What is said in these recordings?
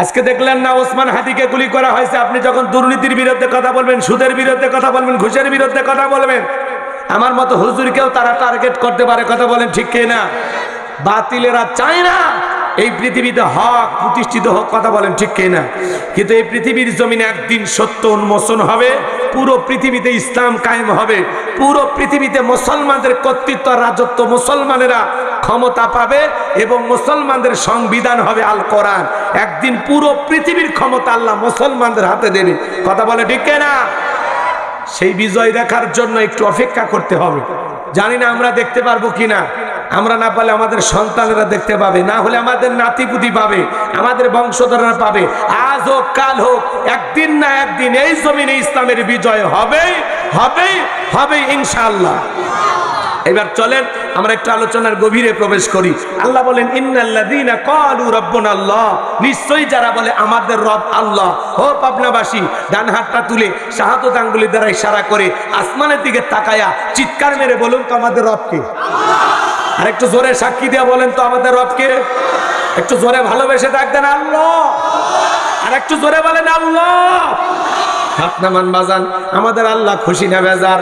আজকে দেখলেন না ওসমান হাদিকে গুলি করা হয়েছে। আপনি যখন দুর্নীতির বিরুদ্ধে কথা বলবেন, সুদের বিরুদ্ধে কথা বলবেন, ঘুষের বিরুদ্ধে কথা বলবেন, আমার মতো হুজুরকেও তারা টার্গেট করতে পারে, কথা বলেন ঠিক কিনা? বাতিলেরা চায় না। এই পৃথিবীতে হক প্রতিষ্ঠিত হোক কথা বলেন ঠিক কি না কিন্তু এই পৃথিবীর জমিনে একদিন সত্য উন্মোচন হবে, পুরো পৃথিবীতে ইসলাম কায়েম হবে, পুরো পৃথিবীতে মুসলমানদের কর্তৃত্ব রাজত্ব মুসলমানেরা ক্ষমতা পাবে এবং মুসলমানদের সংবিধান হবে আল কোরআন। একদিন পুরো পৃথিবীর ক্ষমতা আল্লাহ মুসলমানদের হাতে দেবে। কথা বলে ঠিক কে না সেই বিজয় দেখার জন্য একটু অপেক্ষা করতে হবে। জানি না আমরা দেখতে পারব কিনা। আমরা না পালে আমাদের সন্তানেরা দেখতে পাবে, না হলে আমাদের নাতিপুতি পাবে, আমাদের বংশধররা পাবে। আজ হোক, কাল হোক, একদিন না একদিন এই জমিনে ইসলামের বিজয় হবেই হবেই হবে ইনশাআল্লাহ। এবার চলেন, আমরা একটু আলোচনার গভীরে প্রবেশ করি। আল্লাহ বলেন, ইন্নাল্লাযীনা ক্বালু রাব্বুনা আল্লাহ নিশ্চয়ই যারা বলে, আমাদের রব আল্লাহ। হো পাবনাবাসী, ডান হাতটা তুলে শাহাদত আঙ্গুলি দ্বারা ইশারা করে আসমানের দিকে তাকায়া চিৎকার মেরে বলুন তো আমাদের রবকে। আর একটু জোরে সাক্ষী দিয়ে বলেন তো আমাদের রবকে। একটু জোরে ভালোবেসে ডাক দেন, আল্লাহ। আর একটু জোরে বলেন, আল্লাহ। হাত নামান বাজান, আমাদের আল্লাহ খুশি না বেজার?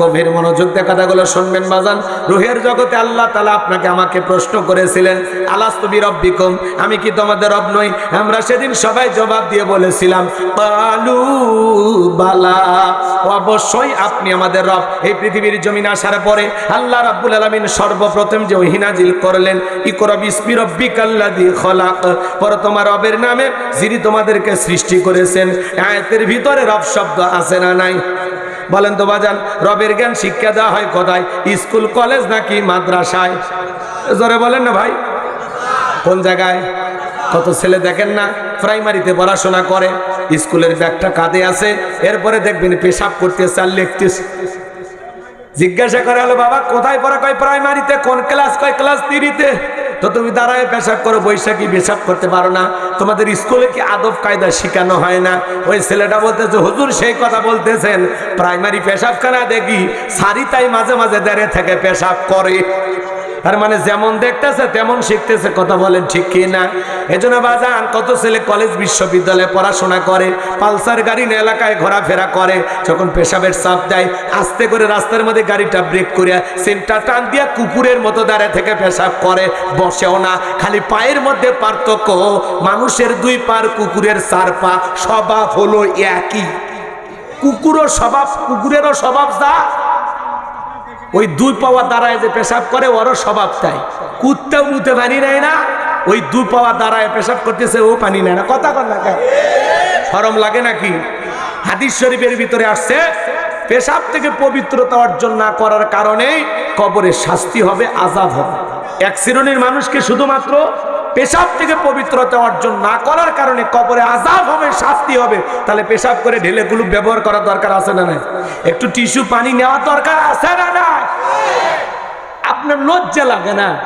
গভীর মনোযোগ দিয়ে কথাগুলো শুনবেন বাজান। রুহের জগতে আল্লাহ তালা আপনাকে আমাকে প্রশ্ন করেছিলেন আলাস্তবি রব্বিকুম আমি কি তোমাদের রব নই? আমরা সেদিন সবাই জবাব দিয়ে বলেছিলাম পালু বালা, অবশ্যই আপনি আমাদের রব। এই পৃথিবীর জমিন আসার পরে আল্লাহ রাব্বুল আলামিন সর্বপ্রথম যে ওহিনাজিল করলেন ইকরা বিসমি রব্বিকাল্লাযী খলাক। পর তোমার রবের নামে যিনি তোমাদেরকে সৃষ্টি করেছেন, আয়াতের ভিতরে রব শব্দ আছে না নাই? বলেন তো বাজান, রবের জ্ঞান শিক্ষা দেওয়া হয় কোথায়? স্কুল, কলেজ নাকি মাদ্রাসায়? জোরে বলেন না ভাই। কোন জায়গায়? কত ছেলে দেখেন না, প্রাইমারিতে পড়াশোনা করে, স্কুলের ব্যাগটা কাঁধে আছে, এরপরে দেখবেন পেশাব করতেছে আর লিখতেছে। জিজ্ঞাসা করে হলো বাবা, কোথায় পড়া? কয় প্রাইমারিতে, কোন ক্লাস? কয় ক্লাস তিরিতে? তো তুমি দাঁড়ায় পেশাব করো, বৈশাখী পেশাব করতে পারো না। তোমাদের স্কুলে কি আদব কায়দা শেখানো হয় না? ওই ছেলেটা বলতেছে, হুজুর, সেই কথা বলতেছেন। প্রাইমারি পেশাবখানা দেখি সারি তাই মাঝে মাঝে দাঁড়িয়ে থেকে পেশাব করে। তার মানে যেমন দেখতেছে, তেমন শিখতেছে। কথা বলেন ঠিক কি না এজন্য বাজান, কত ছেলে কলেজ বিশ্ববিদ্যালয়ে পড়াশোনা করে, পালসার গাড়ি এলাকায় ঘোরাফেরা করে, যখন পেশাবের চাপ দেয়, আস্তে করে রাস্তার মধ্যে গাড়িটা ব্রেক করে সেন্টার টান দিয়া কুকুরের মতো দাঁড়িয়ে থেকে পেশাব করে, বসেও না। খালি পায়ের মধ্যে পার্থক্য, মানুষের দুই পার, কুকুরের চার পা, স্বভাব হলো একই। কুকুরও স্বভাব, কুকুরেরও স্বভাব যা ওই দুই পাওয়া দাঁড়ায় যে পেশাব করে, ওরও স্বভাব তাই। কুত্তেও মুতে পানি নেয় না, ওই দুই পাওয়া দাঁড়ায় পেশাব করতেছে, ও পানি নেয় না। কথা কর না সরম লাগে নাকি? হাদিস শরীফের ভিতরে আসছে, পেশাব থেকে পবিত্রতা অর্জন না করার কারণেই কবরে শাস্তি হবে, আজাব হবে। এক শ্রেণির মানুষকে শুধুমাত্র পেশাব থেকে পবিত্রতা অর্জন না করার কারণে কবরে আজাব হবে, শাস্তি হবে। তাহলে পেশাব করে ঢেলে গুলো ব্যবহার করার দরকার আছে না নাই? একটু টিস্যু পানি নেওয়ার দরকার আছে না না আপনার লজ্জা লাগে না?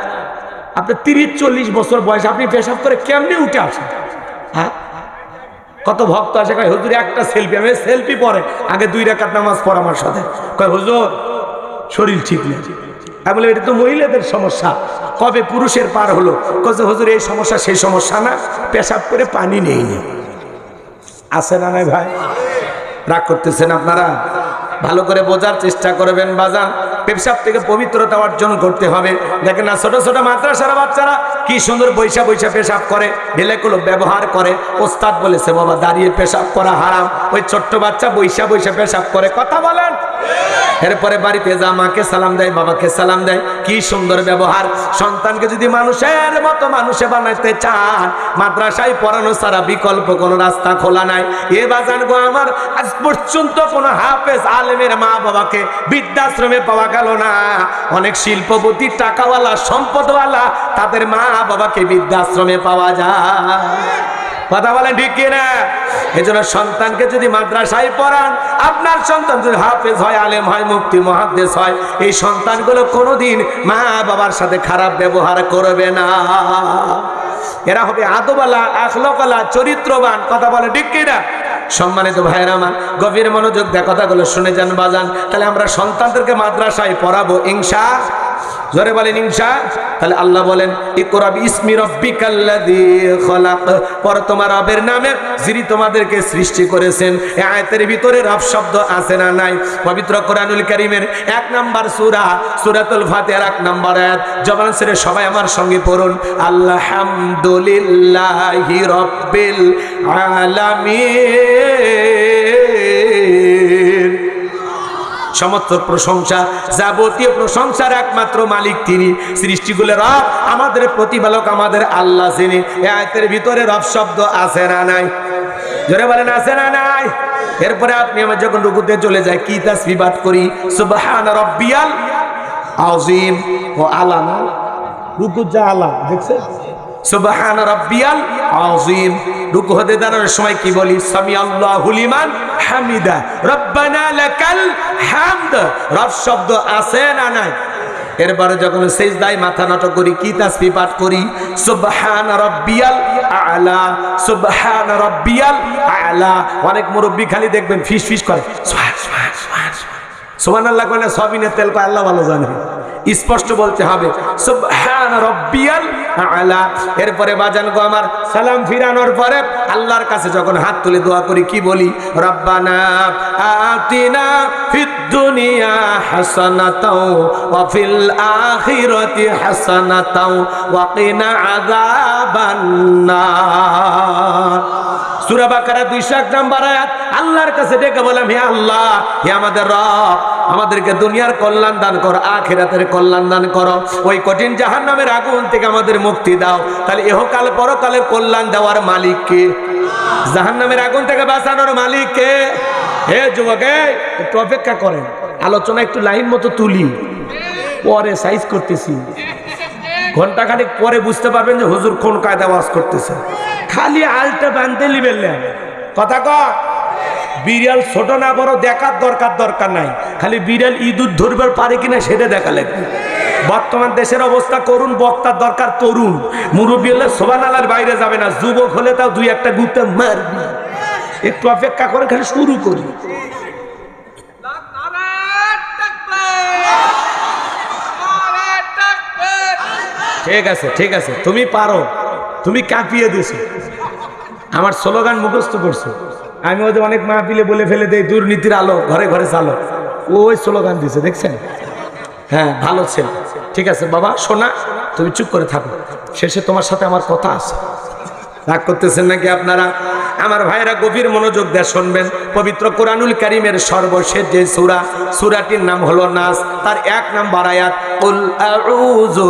আপনার তিরিশ, চল্লিশ বছর বয়স আপনি পেশাব করে কেমনি উঠে আসেন? হ্যাঁ? কত ভক্ত আসে, কয়, হুজুর, একটা সেলফি। আমি সেলফি পরে, আগে দুই রেখাত নামাজ পড় আমার সাথে। কয়, হুজুর, শরীর ঠিক নেই। আমি বলি, এটা তো মহিলাদের সমস্যা। কবে পুরুষের পার হলো? কছে হুজুর, এই সমস্যা, সেই সমস্যা না? পেশাব করে পানি নেই। আছে না নাই ভাই? রাগ করতেছেন আপনারা? ভালো করে বোঝার চেষ্টা করবেন বাজান। পেশাব থেকে পবিত্রতা অর্জন করতে হবে। দেখেন না, ছোট ছোট মাদ্রাসার বাচ্চারা কি সুন্দর বৈশা বৈশা পেশাব করে। ঢেলেগুলো ব্যবহার করে। ওস্তাদ বলেছে, বাবা, দাঁড়িয়ে পেশাব করা হারাম। ওই ছোট্ট বাচ্চা বৈশা বৈশা পেশাব করে। কথা বলেন। এরপরে বাড়িতে সালাম দেয়, বাবাকে সালাম দেয়। কি সুন্দর ব্যবহার। সন্তানকে যদি মানুষের মতো মানুষে বানাইতে চান, মাদ্রাসায় পড়ানো ছাড়া বিকল্প কোনো রাস্তা খোলা নাই। এ বাজান গো আমার, আজ পর্যন্ত কোনো হাফেজ আলেমের মা বাবাকে বৃদ্ধাশ্রমে পাওয়া গেল না। অনেক শিল্পপতি, টাকাওয়ালা, সম্পদওয়ালা, তাদের মা বাবাকে বৃদ্ধাশ্রমে পাওয়া যায়। কথা বলেন ঠিক কিনা? এজন্য সন্তানকে যদি মাদ্রাসায় পড়ান, আপনার সন্তান যদি হাফেজ হয়, আলেম হয় মুক্তি মহাদ্দেশ হয়, এই সন্তানগুলো কোনোদিন মা বাবার সাথে খারাপ ব্যবহার করবে না। এরা হবে আদবালা আখলকালা চরিত্রবান, কথা বলে ঠিক কিনা সম্মানিত ভাইয়ের আমার, গভীর মনোযোগ দেয় কথাগুলো শুনে যান, বাজান। তাহলে আমরা সন্তানদেরকে মাদ্রাসায় পড়াবো ইংসা জোরে বলেন ইনসা তাহলে আল্লাহ বলেন ইকরা বিসমি রাব্বিকাল্লাযী খলাক। পর তোমার রবের নামে যিনি তোমাদেরকে সৃষ্টি করেছেন এই আয়াতের ভিতরে রব শব্দ আছে না নাই? পবিত্র কোরআনুল কারীমের এক নাম্বার সূরা, সূরাতুল ফাতিহার এক নাম্বার আয়াত। জবান ছেড়ে সবাই আমার সঙ্গে পড়ুন, আলহামদুলিল্লাহি রাব্বিল আলামিন। সমস্ত প্রশংসা যাবতীয় প্রশংসার একমাত্র মালিক তিনি। সৃষ্টিগুলো রব আমাদের প্রতিপালক আমাদের আল্লাহ এ আয়তের ভিতরে রব শব্দ আছে না নাই? জোরে বলেন আছে না নাই? এরপরে আপনি আমার যখন রুকুতে চলে যায় কি তাসবি পাঠ করি? সুবহান রব্বিয়াল আযীম। ও আলা না রুকু যা আলা দেখছেন? সুবহান রাব্বিয়াল আযীম। রুকু হতে দাঁড়ানোর সময় কি বলি? সামি আল্লাহু হামিদা। রব্বানা লাকাল হামদ। রব শব্দ আছে না নাই? এরপরে যখন সেজদায় মাথা নত করি, কি তাসবিহ পাঠ করি? সুবহান রাব্বিয়াল আলা, সুবহান রাব্বিয়াল আলা। অনেক মুরব্বি খালি দেখবেন ফিস ফিস করে। সুবহান সুবহানাল্লাহ কইলে তেল কয়, আল্লাহ ভালো জানে। স্পষ্ট বলতে হবে, সুবহান রাব্বিয়াল এরপরে বাজান গো আমার সালাম ফিরানোর পরে আল্লাহর কাছে যখন হাত তুলে দোয়া করি, কি বলি? রব্বানা আতিনা ফিদ দুনিয়া হাসানাতাও ওয়া ফিল আখিরাতি হাসানাতাও ওয়া কিনা আযাবান নার সূরা বাকারা 201 নম্বর আয়াত, আল্লাহর কাছে ডেকে বললাম, হে আল্লাহ, হে আমাদের রব আমাদেরকে দুনিয়ার কল্যাণ দান করো, আখিরাতের কল্যাণ দান করো। ওই কঠিন জাহান্নামের আগুন থেকে আমাদের মুক্তি দাও। তাহলে এহকাল পরকালের কল্যাণ দেওয়ার মালিক কে? জাহান্নামের আগুন থেকে বাঁচানোর মালিক কে? হে যুবক একটু অপেক্ষা করেন। আলোচনা একটু লাইন মতো তুলি। পরে সাইজ করতেছি। ঘণ্টা খানিক পরে বুঝতে পারবেন যে হুজুর কোন কায়দা ওয়াজ করতেছে। খালি আলটা বানতে লিবেন না। কথা কর বিড়াল ছোট না বড় দেখার দরকার দরকার নাই। খালি বিড়াল ইঁদুর ধরবার পারে কিনা সেটা দেখা লাগবে। বর্তমান দেশের অবস্থা করুন, বক্তার দরকার তরুণ মুরব্বী হলে শোভানালার বাইরে যাবে না, যুবক হলে তাও দুই একটা গুতে মারবি। একটু অপেক্ষা করে খালি শুরু করি। ঠিক আছে ঠিক আছে, তুমি পারো। তুমি কাঁপিয়ে দিছো আমার স্লোগান মুখস্থ করছ। আমি ওদের অনেক মাহফিলে বলে ফেলে দেই, দুর্নীতির আলো, ঘরে ঘরে চালো। ওই স্লোগান দিছে, দেখছেন? হ্যাঁ ভালো ছেলে। ঠিক আছে, বাবা শোনা তুমি চুপ করে থাকো। শেষে তোমার সাথে আমার কথা আছে। রাগ করতেছেন নাকি আপনারা? আমার ভাইরা গভীর মনোযোগ দিয়ে শুনবেন। পবিত্র কোরআনুল কারিমের সর্বশেষ যে সূরা, সূরাটির নাম হলো নাস। তার এক নাম্বার আয়াত কুল আউযু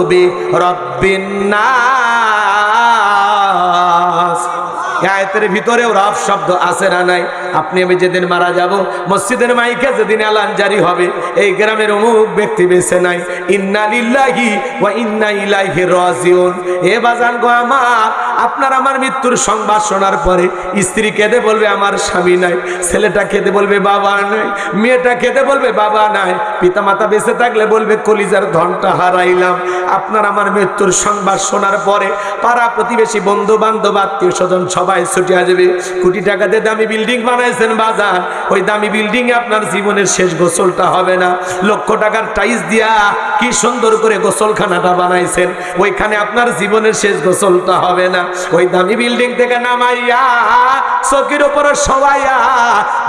আয়াতের ভিতরেও রাফ শব্দ আছে না নাই? আপনি আমি যেদিন মারা যাব, মসজিদের মাইকে যেদিন আলান জারি হবে, এই গ্রামের অমুক ব্যক্তি বেছে নাই। ইন্না লিল্লাহি ওয়া ইন্না ইলাইহি রাজিউন। এ বাজান গো আমার আপনার আমার মৃত্যুর সংবাদ শোনার পরে স্ত্রী কেঁদে বলবে, আমার স্বামী নাই। ছেলেটা খেতে বলবে, বাবা নাই। মেয়েটা খেতে বলবে, বাবা নাই। পিতামাতা বেঁচে থাকলে বলবে, কলিজার ধনটা হারাইলাম। আপনার আমার মৃত্যুর সংবাদ শোনার পরে পাড়া প্রতিবেশী বন্ধু বান্ধব আত্মীয় স্বজন সবাই ছুটে আসবে। কোটি টাকা টাকাতে দামি বিল্ডিং বানাইছেন বাজার। ওই দামি বিল্ডিং এ আপনার জীবনের শেষ গোসলটা হবে না। লক্ষ টাকার টাইস দিয়া কি সুন্দর করে গোসলখানাটা বানাইছেন। ওইখানে আপনার জীবনের শেষ গোসলটা হবে না। ওই দামি বিল্ডিং থেকে নামাইয়া, চকির উপরে সবাইয়া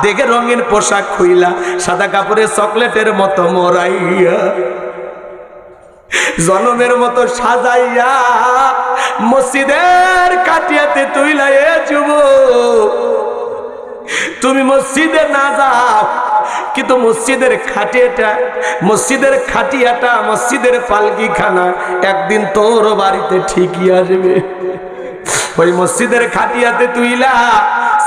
দেখে রঙিন পোশাক খুইলা, সাদা কাপড়ে চকলেটের মতো মোরাইয়া, জনমের মতো সাজাইয়া, মসজিদের কাটিয়াতে তুইলা এ যুব তুমি মসজিদে না যাও, কিন্তু মসজিদের খাটিয়াটা মসজিদের খাটিয়াটা, মসজিদের পালকি খানা একদিন তোর বাড়িতে ঠিকই আসবে। ওই মসজিদের খাটিয়াতে তুইলা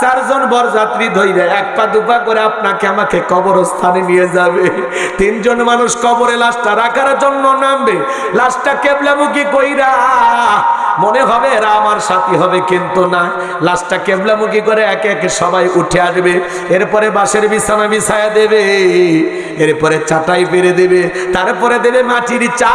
চারজন বরযাত্রী ধইরা এক পা দুপা করে আপনাকে আমাকে কবরস্থানে নিয়ে যাবে। তিনজন মানুষ কবরে লাশটা রাখার জন্য নামবে। লাশটা কেবলামুখী কইরা মনে হবে এরা আমার সাথী হবে কিন্তু না। লাশটা কেবলামুখী করে একে একে সবাই উঠে আসবে। এরপরে বাঁশের বিছানা বিছায়া দেবে। এরপরে চাটাই পেরে দেবে। তারপরে দেবে মাটির চা